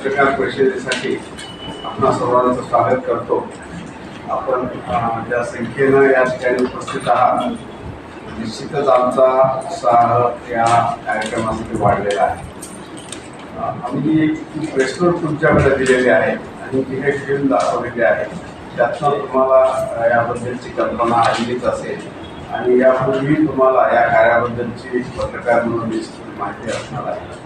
पत्रकार परिषदेसाठी आपणा सर्वांचं स्वागत करतो. आपण ज्या संख्येनं या ठिकाणी उपस्थित आहात. निश्चितच आमचा उत्साह या कार्यक्रमासाठी वाढलेला आहे. आम्ही ती प्रेसनोट तुमच्याकडे दिलेली आहे आणि ती काही फिल्म दाखवलेली आहे. त्यातनं तुम्हाला याबद्दलची कल्पना आलीच असेल. आणि यापूर्वी तुम्हाला या कार्याबद्दलची पत्रकार म्हणून निश्चित माहिती असणार आहे.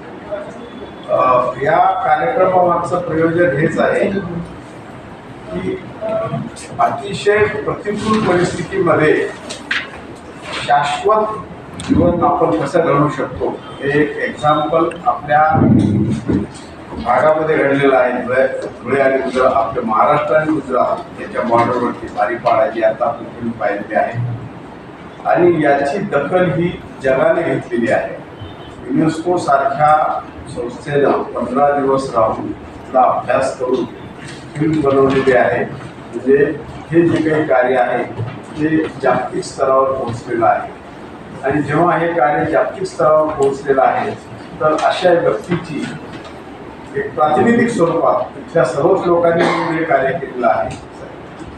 या कार्यक्रमामागचं प्रयोजन हेच आहे की अतिशय प्रतिकूल परिस्थितीमध्ये शाश्वत जीवन आपण कसं घडवू शकतो हे एक एक्झाम्पल आपल्या भागामध्ये घडलेलं आहे. धुळे धुळे आणि गुजरात आपल्या महाराष्ट्र आणि गुजरात याच्या बॉर्डरवरती सारी पाळायची आता आपण तुम्ही पाहिलेली आहे. आणि याची दखल ही जगाने घेतलेली आहे. युनेस्को सारख्या संस्थेला पंधरा दिवस राहून तिथला अभ्यास करून फिल्म बनवलेली आहे. म्हणजे हे जे काही कार्य आहे ते जागतिक स्तरावर पोहोचलेलं आहे. आणि जेव्हा हे कार्य जागतिक स्तरावर पोहोचलेलं आहे तर अशा व्यक्तीची एक प्रातिनिधिक स्वरूपात तिथल्या सर्वच लोकांनी हे कार्य केलेलं आहे.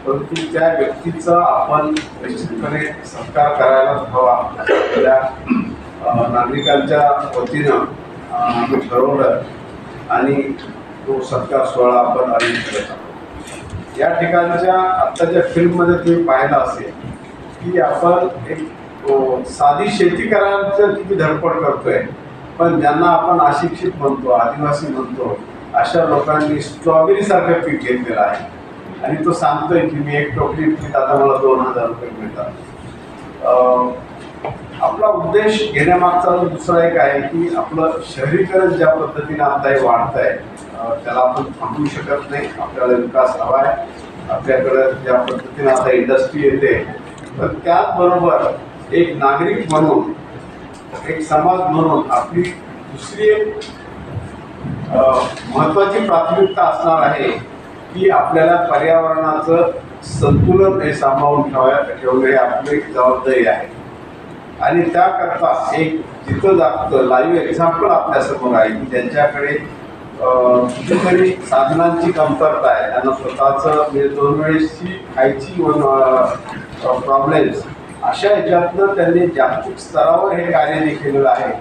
परंतु त्या व्यक्तीचा आपण निश्चितपणे सत्कार करायला हवा. आपल्या नागरिकांच्या वतीनं आम्ही ठरवलं आणि तो सत्कार सोहळा आपण अरेंज करत आहोत. या ठिकाणच्या आत्ताच्या फिल्ममध्ये तुम्ही पाहिलं असेल की आपण एक साधी शेती करायचं किती धडपड करतोय पण ज्यांना आपण अशिक्षित म्हणतो आदिवासी म्हणतो अशा लोकांनी स्ट्रॉबेरीसारखं पीक घेतलेलं आहे. आणि तो सांगतोय की मी एक टोकरी पीक आता मला दोन हजार रुपये मिळतात. आपला उद्देश घेण्यामागचा दुसरा एक आहे की आपलं शहरीकरण ज्या पद्धतीने आता हे वाढत आहे त्याला आपण थांबवू शकत नाही. आपल्याला विकास हवा आहे आपल्याकडं ज्या पद्धतीने आता इंडस्ट्री येते तर त्याचबरोबर एक नागरिक म्हणून एक समाज म्हणून आपली दुसरी एक महत्त्वाची प्राथमिकता असणार आहे की आपल्याला पर्यावरणाचं संतुलन हे सांभाळून ठेवाय ठेवणे हे आपली जबाबदारी आहे. आणि त्याकरता एक जिथं दाखवतं लाईव्ह एक्झाम्पल आपल्यासमोर आहे की त्यांच्याकडे अ, कितीतरी साधनांची कमतरता आहे. त्यांना स्वतःचं म्हणजे दोन वेळेसची खायची प्रॉब्लेम्स अशा ह्याच्यातनं त्यांनी जागतिक स्तरावर हे कार्य केलेलं आहे.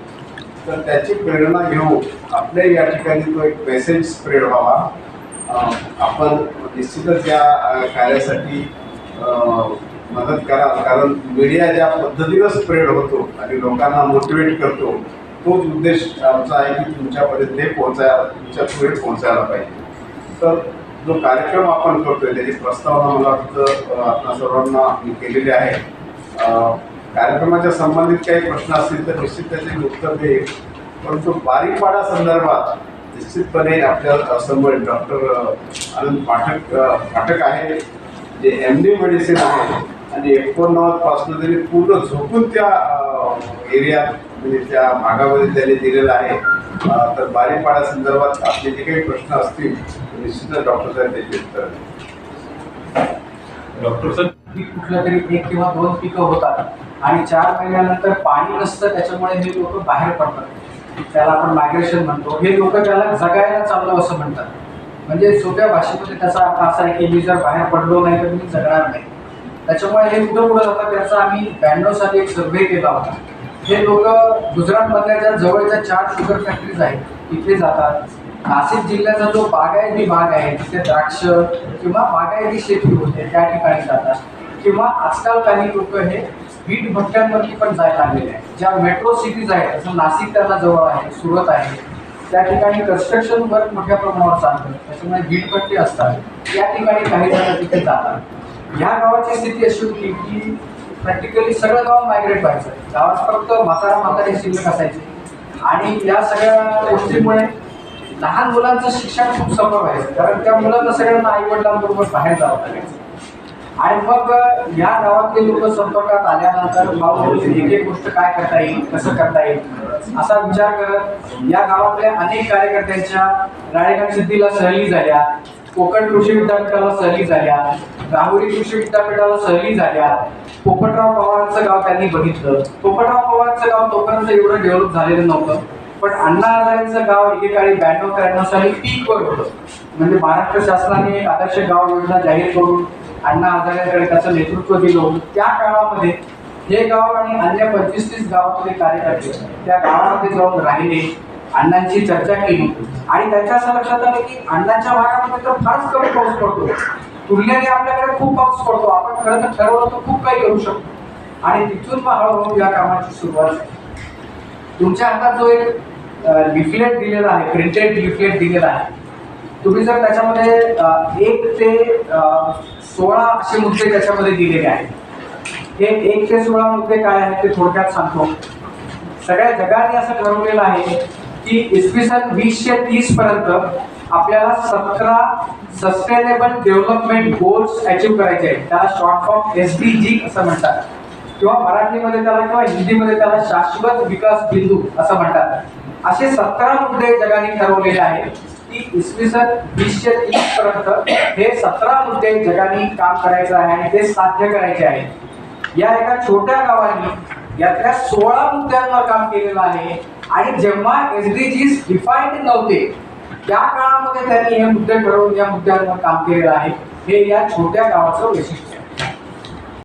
तर त्याची प्रेरणा घेऊन आपल्या या ठिकाणी तो एक मेसेज स्प्रेड व्हावा. आपण निश्चितच या कार्यासाठी मदत कराल कारण मीडिया ज्या पद्धतीनं स्प्रेड होतो आणि लोकांना मोटिवेट करतो तोच उद्देश आमचा आहे की तुमच्यापर्यंत हे पोहोचायला तुमच्यापुढे पोहोचायला पाहिजे. तर जो कार्यक्रम आपण करतोय त्याची प्रस्तावना मला वाटतं आपल्या सर्वांना मी केलेली आहे. कार्यक्रमाच्या संबंधित काही प्रश्न असतील तर निश्चित त्याचे उत्तर देईल परंतु बारीकपाडा संदर्भात निश्चितपणे आपल्यासमोर डॉक्टर आनंद पाठक पाठक आहे. जे एम डी मेडिसिन आहे आणि एकोणनव्वदपासून त्यांनी पूर्ण झोपून त्या एरियात म्हणजे त्या भागामध्ये त्यांनी दिलेलं आहे. तर बारीपाडा संदर्भात आपले जे काही प्रश्न असतील निश्चितच डॉक्टर साहेब त्याची उत्तर. डॉक्टर सर ही कुठलं तरी एक किंवा दोन पिकं होतात आणि चार महिन्यानंतर पाणी नसतं त्याच्यामुळे हे लोक बाहेर पडतात. त्याला आपण मायग्रेशन म्हणतो. हे लोक त्याला जगायला चाललो असं म्हणतात. म्हणजे सोप्या भाषेमध्ये त्याचा अर्थ असा आहे की मी जर बाहेर पडलो नाही तर मी जगणार नाही. त्याच्यामुळे हे कुठं पुढं जातात. त्याचा आम्ही ब्याण्णव साली एक सर्व्हे केला होता. हे लोक गुजरातमधल्या ज्या जवळच्या चार शुगर फॅक्टरीज आहेत तिथे जातात. नाशिक जिल्ह्याचा जो बागायती भाग आहे तिथे द्राक्ष किंवा बागायती शेती होते त्या ठिकाणी जातात. किंवा आजकाल काही लोक हे वीट भट्ट्यांवरती पण जायला लागलेले आहेत. ज्या मेट्रो सिटीज आहेत जसं नाशिक त्यांना जवळ आहे सुरत आहे त्या ठिकाणी कन्स्ट्रक्शन वर्क मोठ्या प्रमाणावर चालतं. त्याच्यामुळे वीट भट्टी असतात. या ठिकाणी काही जण तिथे जातात. ह्या गावाची स्थिती अशी होती की प्रॅक्टिकली सगळं गाव मायग्रेट व्हायचं. गावात फक्त म्हातारा म्हातारे शिल्लक असायचे. आणि या सगळ्या गोष्टीमुळे लहान मुलांचं शिक्षण खूप सफळ व्हायचं. कारण त्या मुलांना सगळ्यांना आई वडिलांबरोबर बाहेर जावं लागायचं. आणि मग या गावातले लोक संपर्कात आल्यानंतर भाऊ एक एक गोष्ट काय करता येईल कसं करता येईल असा विचार करत या गावातल्या अनेक कार्यकर्त्यांच्या राळेगण सिद्धीला सहली झाल्या. कोकण कृषी विद्यापीठाला सहली झाल्या. राहुरी कृषी विद्यापीठाला सहली झाल्या. पोपटराव पवारांचं गाव त्यांनी बघितलं. पोपटराव पवारांचं गाव तोपर्यंत एवढं डेव्हलप झालेलं नव्हतं. पण अण्णा हजारेंचं गाव एकेकाळी ब्याण्णव त्र्याण्णव साली पीकवर होतं. म्हणजे महाराष्ट्र शासनाने एक आदर्श गाव योजना जाहीर करून अण्णा हजारेकडे त्याचं नेतृत्व दिलं होतं. त्या काळामध्ये हे गाव आणि अन्य पंचवीस तीस गावातले कार्यकर्ते त्या गावामध्ये जाऊन राहिले. अण्णांची चर्चा केली. आणि त्यांच्या असं लक्षात आलं की अण्णांच्या भागामध्ये तर फारच कमी पाऊस पडतो. तुलनेने आपल्याकडे खूप पाऊस पडतो. आपण खरं तर ठरवलं तर खूप काही करू शकतो. आणि तिथून मग हळूहळू या कामाची सुरुवात झाली. तुमच्या हातात जो एक लिफलेट दिलेला आहे प्रिंटेड लिफलेट दिलेला आहे. तुम्ही जर त्याच्यामध्ये एक ते सोळा असे मुद्दे त्याच्यामध्ये दिलेले आहेत. हे एक ते सोळा मुद्दे काय आहेत ते थोडक्यात सांगतो. सगळ्या जगाने असं ठरवलेलं आहे की इसवी सन वीसशे तीस पर्यंत आपल्याला सतरा सस्टेनेबल डेव्हलपमेंट गोल्स अचीव्ह करायचे आहेत. त्याला short form S D G असं म्हणतात. किंवा मराठीमध्ये त्याला किंवा हिंदीमध्ये त्याला शाश्वत विकास बिंदू असं म्हणतात. असे सतरा मुद्दे जगाने ठरवलेले आहेत की इसवी सन वीसशे तीस पर्यंत हे सतरा मुद्दे जगाने काम करायचं आहे आणि ते साध्य करायचे आहे या एका छोट्या गावाने यातल्या सोळा मुद्द्यांवर काम केलेलं आहे. आणि जेव्हा एस डी जी डिफाईन्ड नव्हते त्या काळामध्ये त्यांनी हे मुद्दे ठरवून या मुद्द्यांवर काम केलेलं आहे. हे या छोट्या गावाचं वैशिष्ट्य